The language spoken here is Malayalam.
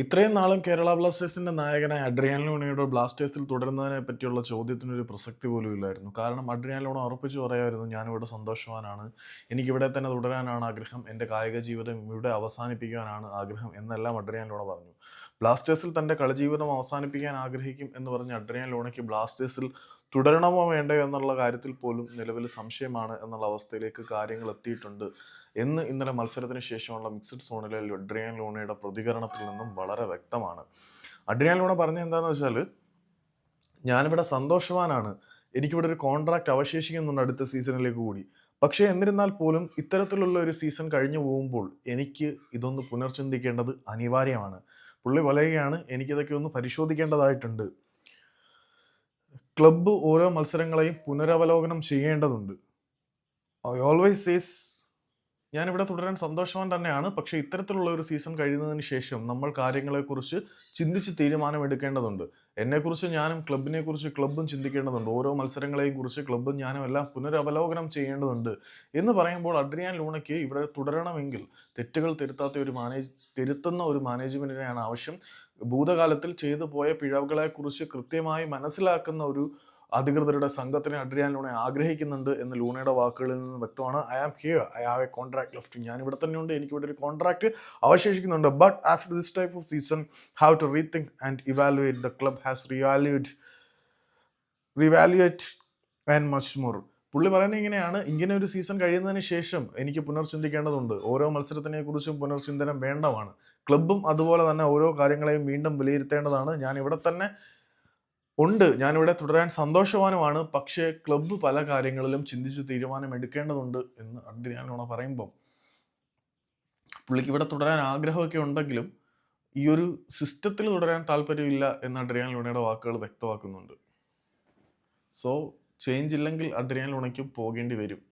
ഇത്രയും നാളും കേരള ബ്ലാസ്റ്റേഴ്സിന്റെ നായകനായ അഡ്രിയാൻ ലോണയുടെ ബ്ലാസ്റ്റേഴ്സിൽ തുടരുന്നതിനെ പറ്റിയുള്ള ചോദ്യത്തിനൊരു പ്രസക്തി പോലും ഇല്ലായിരുന്നു. കാരണം അഡ്രിയാൻ ലോണ ഉറപ്പിച്ചു പറയായിരുന്നു ഞാനിവിടെ സന്തോഷവാനാണ്. എനിക്കിവിടെ തന്നെ തുടരാനാണ് ആഗ്രഹം. എന്റെ കായിക ജീവിതം ഇവിടെ അവസാനിപ്പിക്കാനാണ് ആഗ്രഹം എന്നെല്ലാം അഡ്രിയാൻ ലോണ പറഞ്ഞു. ബ്ലാസ്റ്റേഴ്സിൽ തന്റെ കളിജീവിതം അവസാനിപ്പിക്കാൻ ആഗ്രഹിക്കും എന്ന് പറഞ്ഞ അഡ്രിയൻ ലോണയ്ക്ക് ബ്ലാസ്റ്റേഴ്സിൽ തുടരണമോ വേണ്ടയോ എന്നുള്ള കാര്യത്തിൽ പോലും നിലവിൽ സംശയമാണ് എന്നുള്ള അവസ്ഥയിലേക്ക് കാര്യങ്ങൾ എത്തിയിട്ടുണ്ട്. എന്ന് ഇന്നലെ മത്സരത്തിന് ശേഷമുള്ള മിക്സഡ് സോണിലെ അഡ്രിയാൻ ലോണയുടെ പ്രതികരണത്തിൽ നിന്നും വളരെ വ്യക്തമാണ്. അഡ്രിയൻ ലോണ പറഞ്ഞ എന്താണെന്ന് വെച്ചാൽ ഞാനിവിടെ സന്തോഷവാനാണ്. എനിക്കിവിടെ ഒരു കോൺട്രാക്റ്റ് അവശേഷിക്കുന്നുണ്ട് അടുത്ത സീസണിലേക്ക് കൂടി. പക്ഷേ എന്നിരുന്നാൽ പോലും ഇത്തരത്തിലുള്ള ഒരു സീസൺ കഴിഞ്ഞു പോകുമ്പോൾ എനിക്ക് ഇതൊന്ന് പുനർചിന്തിക്കേണ്ടത് അനിവാര്യമാണ്. പുള്ളി പറയുകയാണ് എനിക്കിതൊക്കെ ഒന്ന് പരിശോധിക്കേണ്ടതായിട്ടുണ്ട്. ക്ലബ്ബ് ഓരോ മത്സരങ്ങളെയും പുനരവലോകനം ചെയ്യേണ്ടതുണ്ട്. ഐ ഓൾവേസ് സേസ് ഞാനിവിടെ തുടരാൻ സന്തോഷവാൻ തന്നെയാണ്. പക്ഷേ ഇത്തരത്തിലുള്ള ഒരു സീസൺ കഴിയുന്നതിന് ശേഷം നമ്മൾ കാര്യങ്ങളെക്കുറിച്ച് ചിന്തിച്ച് തീരുമാനമെടുക്കേണ്ടതുണ്ട്. എന്നെക്കുറിച്ച് ഞാനും ക്ലബിനെ കുറിച്ച് ക്ലബ്ബും ചിന്തിക്കേണ്ടതുണ്ട്. ഓരോ മത്സരങ്ങളെയും കുറിച്ച് ക്ലബും ഞാനും എല്ലാം പുനരവലോകനം ചെയ്യേണ്ടതുണ്ട് എന്ന് പറയുമ്പോൾ അഡ്രിയാൻ ലൂണയ്ക്ക് ഇവിടെ തുടരണമെങ്കിൽ തെറ്റുകൾ തിരുത്താത്ത ഒരു മാനേജ് തിരുത്തുന്ന ഒരു മാനേജ്മെന്റിനെയാണ് ആവശ്യം. ഭൂതകാലത്തിൽ ചെയ്തു പോയ പിഴവുകളെക്കുറിച്ച് കൃത്യമായി മനസ്സിലാക്കുന്ന ഒരു അധികൃതരുടെ സംഘത്തിനെ അഡ്രിയാൻ ലൂണെ ആഗ്രഹിക്കുന്നുണ്ട് എന്ന് ലൂണയുടെ വാക്കുകളിൽ നിന്ന് വ്യക്തമാണ്. I am here I have a contract left ഞാൻ ഇവിടെ തന്നെയുണ്ട് എനിക്ക് ഇവിടെ ഒരു contract അവശേഷിക്കുന്നുണ്ട്. But after this type of season how to rethink and evaluate the club has revaluate revaluate and much more പുള്ളി പറയുന്നത് ഇങ്ങനെയാണ്. ഇങ്ങനെ ഒരു സീസൺ കഴിയുന്നതിന് ശേഷം എനിക്ക് പുനർചിന്തിക്കേണ്ടതുണ്ട്. ഓരോ മത്സരത്തിനെ കുറിച്ചും പുനർചിന്തനം വേണ്ടതാണ്. ക്ലബും അതുപോലെ തന്നെ ഓരോ കാര്യങ്ങളെയും വീണ്ടും വിലയിരുത്തേണ്ടതാണ്. ഞാൻ ഇവിടെ തന്നെ ഉണ്ട്. ഞാനിവിടെ തുടരാൻ സന്തോഷവാനുമാണ്. പക്ഷേ ക്ലബ്ബ് പല കാര്യങ്ങളിലും ചിന്തിച്ച് തീരുമാനം എടുക്കേണ്ടതുണ്ട് എന്ന് അഡ്രിയാനോണ പറയുമ്പം. പുള്ളിക്ക് ഇവിടെ തുടരാൻ ആഗ്രഹമൊക്കെ ഉണ്ടെങ്കിലും ഈ ഒരു സിസ്റ്റത്തിൽ തുടരാൻ താല്പര്യമില്ല എന്ന് അഡ്രിയാൻ ലൂണയുടെ വാക്കുകൾ വ്യക്തമാക്കുന്നുണ്ട്. സോ ചേഞ്ച് ഇല്ലെങ്കിൽ അഡ്രിയാൻ ലൂണയ്ക്കും പോകേണ്ടി വരും.